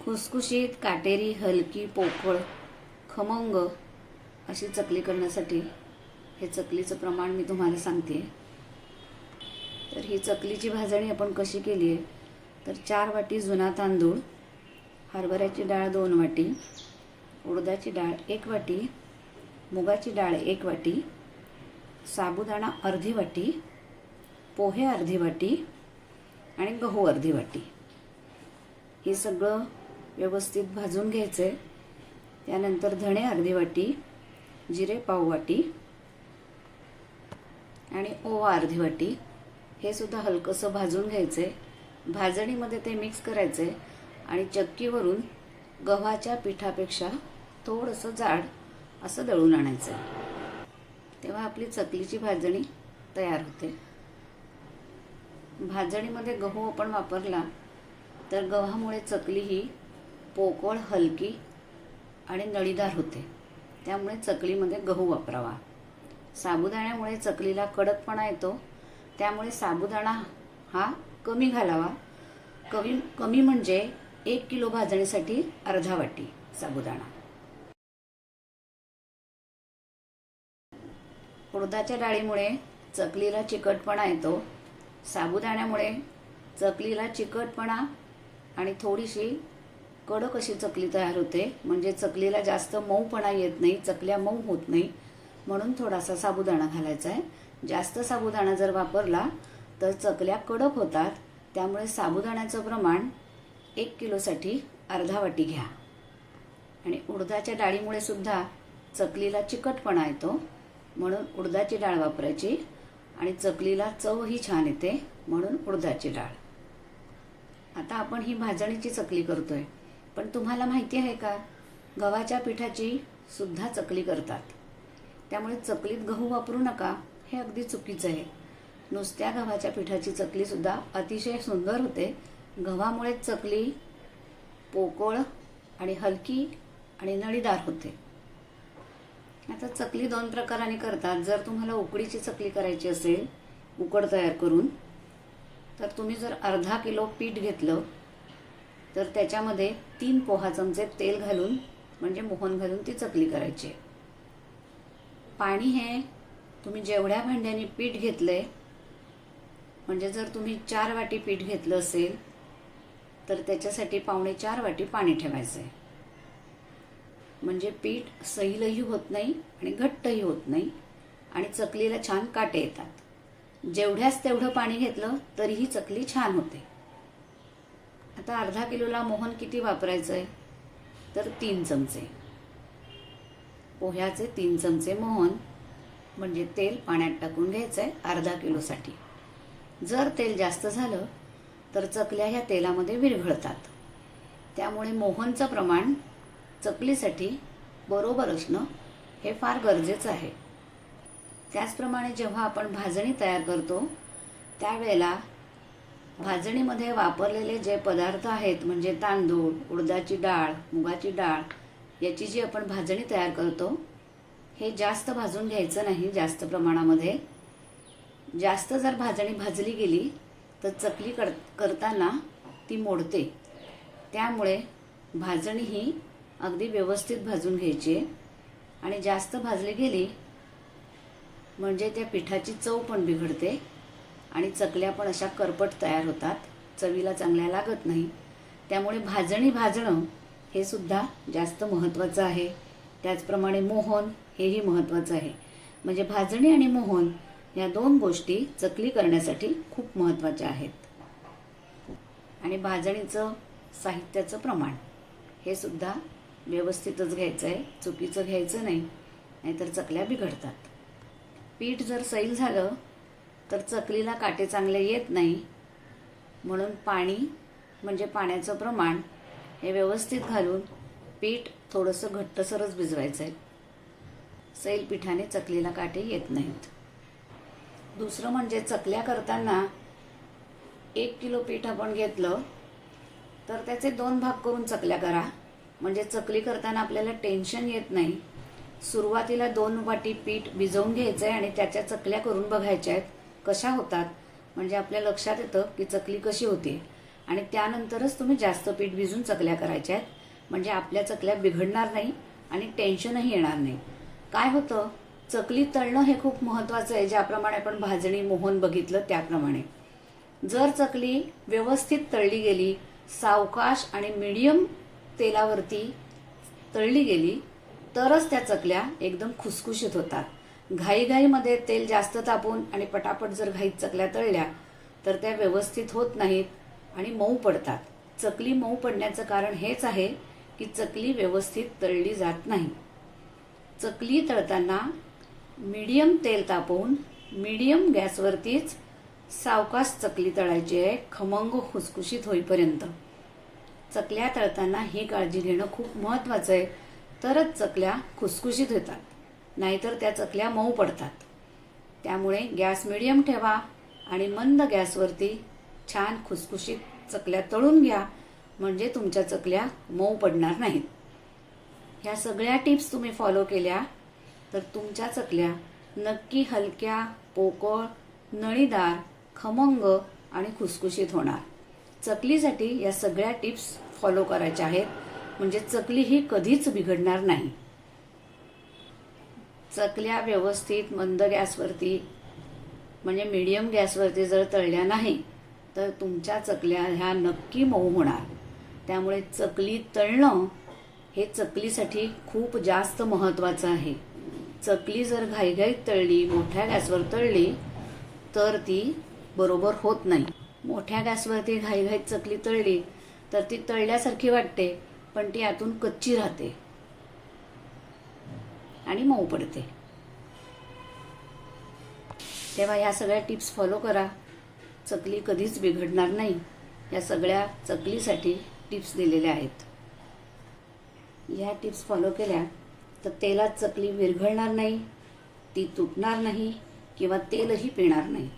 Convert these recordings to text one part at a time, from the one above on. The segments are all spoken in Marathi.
खुसखुशीत काटेरी हलकी पोकळ खमंग अशी चकली करण्यासाठी हे चकलीचं प्रमाण मी तुम्हाला सांगते. तर ही चकलीची भाजणी आपण कशी केली आहे? तर चार वाटी जुना तांदूळ हरभऱ्याची डाळ दोन वाटी उडदाची डाळ एक वाटी मुगाची डाळ एक वाटी साबुदाणा अर्धी वाटी पोहे अर्धी वाटी आणि गहू अर्धी वाटी. हे सगळं व्यवस्थित भाजून घ्यायचं. आहे त्यानंतर धणे अर्धी वाटी जिरे पाव वाटी आणि ओवा अर्धी वाटी. हे सुद्धा हलकंसं भाजून घ्यायचे. भाजणीमध्ये ते मिक्स करायचे आणि चक्कीवरून गव्हाच्या पिठापेक्षा थोडंसं जाड असं दळून आणायचं. तेव्हा आपली चकलीची भाजणी तयार होते. भाजणीमध्ये गहू आपण वापरला तर गव्हामुळे चकली ही पोकळ हलकी आणि नळीदार होते. त्यामुळे चकलीमध्ये गहू वापरावा. साबुदाण्यामुळे चकलीला कडकपणा येतो. त्यामुळे साबुदाणा हा कमी घालावा. कमी कमी म्हणजे एक किलो भाजणीसाठी अर्धा वाटी साबुदाणा. उडदाच्या डाळीमुळे चकलीला चिकटपणा येतो. साबुदाण्यामुळे चकलीला चिकटपणा आणि थोडीशी कडक अशी चकली तयार होते. म्हणजे चकलीला जास्त मऊपणा येत नाही चकल्या मऊ होत नाही. म्हणून थोडासा साबुदाणा घालायचा आहे. जास्त साबुदाणा जर वापरला तर चकल्या कडक होतात. त्यामुळे साबुदाण्याचं प्रमाण एक किलोसाठी अर्धा वाटी घ्या. आणि उडदाच्या डाळीमुळे सुद्धा चकलीला चिकटपणा येतो. म्हणून उडदाची डाळ वापरायची. आणि चकलीला चवही छान येते. म्हणून उडदाची डाळ. आता आपण ही भाजणीची चकली करतोय. पण तुम्हाला माहिती आहे का गव्हाच्या पिठाची सुद्धा चकली करतात. त्यामुळे चकलीत गहू वापरू नका हे अगदी चुकीचं आहे. नुसत्या गव्हाच्या पिठाची चकलीसुद्धा अतिशय सुंदर होते. गव्हामुळे चकली पोकळ आणि हलकी आणि नळीदार होते. आता चकली दोन प्रकाराने करतात. जर तुम्हाला उकडीची चकली करायची असेल उकड तयार करून तर तुम्ही जर अर्धा किलो पीठ घेतलं तर त्याच्यामध्ये तीन पोहा चमचे तेल घालून म्हणजे मोहन घालून ती चकली करायची. पाणी हे तुम्ही जेवढ्या भांड्याने पीठ घेतलंय म्हणजे जर तुम्ही चार वाटी पीठ घेतलं असेल तर त्याच्यासाठी पावणे चार वाटी पाणी ठेवायचं आहे म्हणजे पीठ सैलही होत नाही आणि घट्टही होत नाही आणि चकलीला छान काटे येतात. जेवढ्याच तेवढं पाणी घेतलं तरीही चकली छान होते. आता अर्धा किलोला मोहन किती वापरायचं आहे तर तीन चमचे. पोह्याचे तीन चमचे मोहन म्हणजे तेल पाण्यात टाकून घ्यायचं आहे अर्धा किलोसाठी. जर तेल जास्त झालं तर चकल्या ह्या तेलामध्ये विरघळतात. त्यामुळे मोहनचं प्रमाण चकलीसाठी बरोबर असणं हे फार गरजेचं आहे. त्याचप्रमाणे जेव्हा आपण भाजणी तयार करतो त्यावेळेला भाजणीमध्ये वापरलेले जे पदार्थ आहेत म्हणजे तांदूळ उडदाची डाळ मुगाची डाळ याची जी आपण भाजणी तयार करतो हे जास्त भाजून घ्यायचं नाही जास्त प्रमाणामध्ये. जास्त जर भाजणी भाजली गेली तर चकली कर करताना ती मोडते. त्यामुळे भाजणी ही अगदी व्यवस्थित भाजून घ्यायची आहे. आणि जास्त भाजली गेली म्हणजे त्या पिठाची चव पण बिघडते. आणि चकल्या पण अशा करपट तयार होतात. चवीला चांगल्या लागत नाही. त्यामुळे भाजणी भाजणं हे सुद्धा जास्त महत्त्वाचं आहे. त्याचप्रमाणे मोहन हेही महत्त्वाचं आहे. म्हणजे भाजणी आणि मोहन या दोन गोष्टी चकली करण्यासाठी खूप महत्त्वाच्या आहेत. आणि भाजणीचं साहित्याचं प्रमाण हे सुद्धा व्यवस्थितच घ्यायचं आहे. चुकीचं घ्यायचं नाही. नाहीतर चकल्या बिघडतात. पीठ जर सैल झालं तर चकलीला काटे चांगले येत नाही. म्हणून पाणी म्हणजे पाण्याचं प्रमाण हे व्यवस्थित घालून पीठ थोडंसं घट्टसरच भिजवायचं आहे सैल पिठाने चकलीला काटे येत नाहीत. दुसरं म्हणजे चकल्या करताना एक किलो पीठ आपण घेतलं तर त्याचे दोन भाग करून चकल्या करा. म्हणजे चकली करताना आपल्याला टेन्शन येत नाही. सुरुवातीला दोन वाटी पीठ भिजवून घ्यायचं आहे आणि त्याच्या चकल्या करून बघायच्या आहेत. कशा होतात म्हणजे आपल्या लक्षात येतं की चकली कशी होती. आणि त्यानंतरच तुम्ही जास्त पीठ भिजून चकल्या करायच्या आहेत. म्हणजे आपल्या चकल्या बिघडणार नाही आणि टेन्शनही येणार नाही. काय होतं? चकली तळणं हे खूप महत्त्वाचं आहे ज्याप्रमाणे आपण भाजणी मोहन बघितलं त्याप्रमाणे. जर चकली व्यवस्थित तळली गेली सावकाश आणि मिडियम तेलावरती तळली गेली तरच त्या चकल्या एकदम खुसखुशीत होतात. घाईघाईमध्ये तेल जास्त तापून आणि पटापट जर घाईत चकल्या तळल्या तर त्या व्यवस्थित होत नाहीत आणि मऊ पडतात. चकली मऊ पडण्याचं कारण हेच आहे की चकली व्यवस्थित तळली जात नाही. चकली तळताना मीडियम तेल तापवून मीडियम गॅसवरतीच सावकाश चकली तळायची आहे खमंग खुसखुशीत होईपर्यंत. चकल्या तळताना ही काळजी घेणं खूप महत्त्वाचं आहे तरच चकल्या खुसखुशीत होतात. नाहीतर त्या चकल्या मऊ पडतात. त्यामुळे गॅस मिडियम ठेवा आणि मंद गॅसवरती छान खुसखुशीत चकल्या तळून घ्या म्हणजे तुमच्या चकल्या मऊ पडणार नाहीत. ह्या सगळ्या टिप्स तुम्ही फॉलो केल्या तर तुमच्या चकल्या नक्की हलक्या पोकळ नळीदार खमंग आणि खुसखुशीत होणार. चकलीसाठी या सगळ्या टिप्स फॉलो करायच्या आहेत म्हणजे चकली ही कधीच बिघडणार नाही. चकल्या व्यवस्थित मंद गॅसवरती म्हणजे मिडियम गॅसवरती जर तळल्या नाही तर तुमच्या चकल्या ह्या नक्की मऊ होणार. त्यामुळे चकली तळणं हे चकलीसाठी खूप जास्त महत्त्वाचं आहे. चकली जर घाईघाईत तळली मोठ्या गॅसवर तळली तर ती बरोबर होत नाही. मोठ्या गॅसवरती घाईघाईत चकली तळली तर ती तळल्यासारखी वाटते पण ती आतून कच्ची राहते. आणि मऊ पडते. तेव्हा ह्या सगळ्या टिप्स फॉलो करा. चकली कधीच बिघडणार नाही. या सगळ्या चकलीसाठी टिप्स दिलेल्या आहेत. ह्या टिप्स फॉलो केल्या तर तेलात चकली विरघळणार नाही ती तुटणार नाही किंवा तेलही पिणार नाही.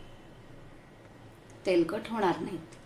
तेलकट होणार नाहीत.